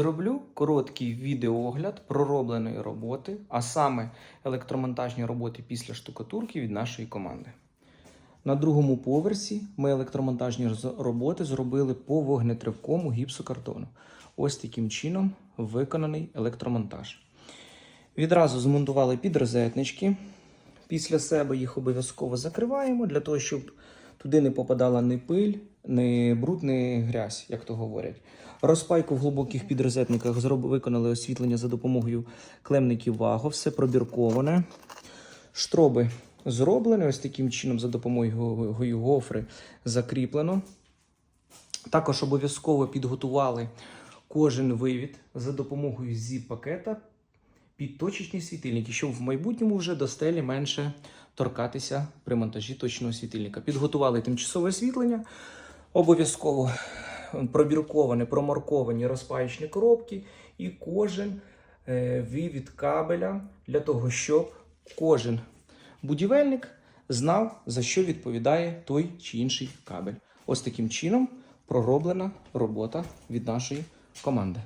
Зроблю короткий відеоогляд проробленої роботи, а саме електромонтажні роботи після штукатурки від нашої команди. На другому поверсі ми електромонтажні роботи зробили по вогнетривкому гіпсокартону. Ось таким чином виконаний електромонтаж. Відразу змонтували підрозетнички. Після себе їх обов'язково закриваємо для того, щоб туди не попадала ні пиль, ні бруд, ні грязь, як то говорять. Розпайку в глибоких підрозетниках зроб... виконали освітлення за допомогою клемників Ваго, все пробірковане. Штроби зроблені ось таким чином за допомогою гофри закріплено. Також обов'язково підготували кожен вивід за допомогою зіп-пакета під точечні світильники, щоб в майбутньому вже до стелі менше торкатися при монтажі точного світильника. Підготували тимчасове освітлення, обов'язково пробірковані, промарковані розпаєчні коробки і кожен е, вивід кабеля для того, щоб кожен будівельник знав, за що відповідає той чи інший кабель. Ось таким чином пророблена робота від нашої команди.